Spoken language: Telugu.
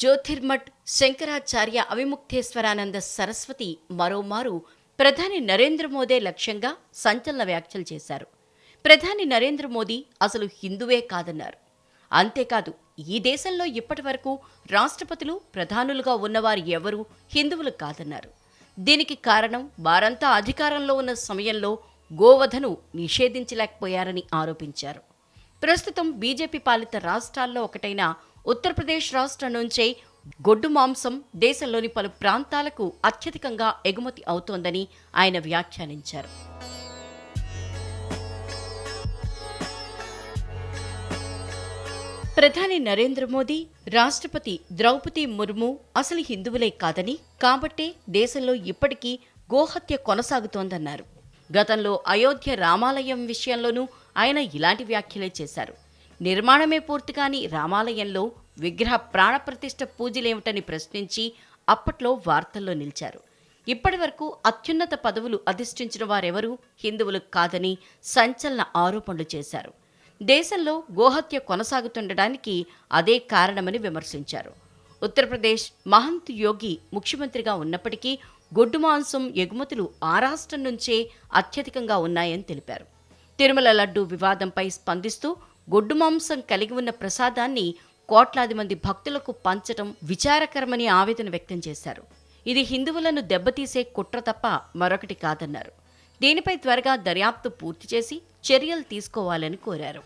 జ్యోతిర్మఠ్ శంకరాచార్య అవిముక్తేశ్వరానంద సరస్వతి మరోమారు ప్రధాని నరేంద్ర మోదీ లక్ష్యంగా సంచలన వ్యాఖ్యలు చేశారు. ప్రధాని నరేంద్ర మోదీ అసలు హిందువే కాదన్నారు. అంతేకాదు ఈ దేశంలో ఇప్పటి వరకు రాష్ట్రపతులు ప్రధానులుగా ఉన్నవారు ఎవరూ హిందువులు కాదన్నారు. దీనికి కారణం వారంతా అధికారంలో ఉన్న సమయంలో గోవధను నిషేధించలేకపోయారని ఆరోపించారు. ప్రస్తుతం బీజేపీ పాలిత రాష్ట్రాల్లో ఒకటైన ఉత్తరప్రదేశ్ రాష్ట్రం నుంచే గొడ్డు మాంసం దేశంలోని పలు ప్రాంతాలకు అత్యధికంగా ఎగుమతి అవుతోందని ఆయన వ్యాఖ్యానించారు. ప్రధాని నరేంద్ర మోదీ రాష్ట్రపతి ద్రౌపది ముర్ము అసలు హిందువులే కాదని కాబట్టే దేశంలో ఇప్పటికీ గోహత్య కొనసాగుతోందన్నారు. గతంలో అయోధ్య రామాలయం విషయంలోనూ ఆయన ఇలాంటి వ్యాఖ్యలే చేశారు. నిర్మాణమే పూర్తి కాని రామాలయంలో విగ్రహ ప్రాణప్రతిష్ఠ పూజలేమిటని ప్రశ్నించి అప్పట్లో వార్తల్లో నిలిచారు. ఇప్పటి వరకు అత్యున్నత పదవులు అధిష్ఠించిన వారెవరూ హిందువులు కాదని సంచలన ఆరోపణలు చేశారు. దేశంలో గోహత్య కొనసాగుతుండడానికి అదే కారణమని విమర్శించారు. ఉత్తరప్రదేశ్ మహంత్ యోగి ముఖ్యమంత్రిగా ఉన్నప్పటికీ గొడ్డు మాంసం ఎగుమతులు ఆ రాష్ట్రం నుంచే అత్యధికంగా ఉన్నాయని తెలిపారు. తిరుమల లడ్డు వివాదంపై స్పందిస్తూ గొడ్డు మాంసం కలిగి ఉన్న ప్రసాదాన్ని కోట్లాది మంది భక్తులకు పంచటం విచారకరమని ఆవేదన వ్యక్తం చేశారు. ఇది హిందువులను దెబ్బతీసే కుట్ర తప్ప మరొకటి కాదన్నారు. దీనిపై త్వరగా దర్యాప్తు పూర్తి చేసి చర్యలు తీసుకోవాలని కోరారు.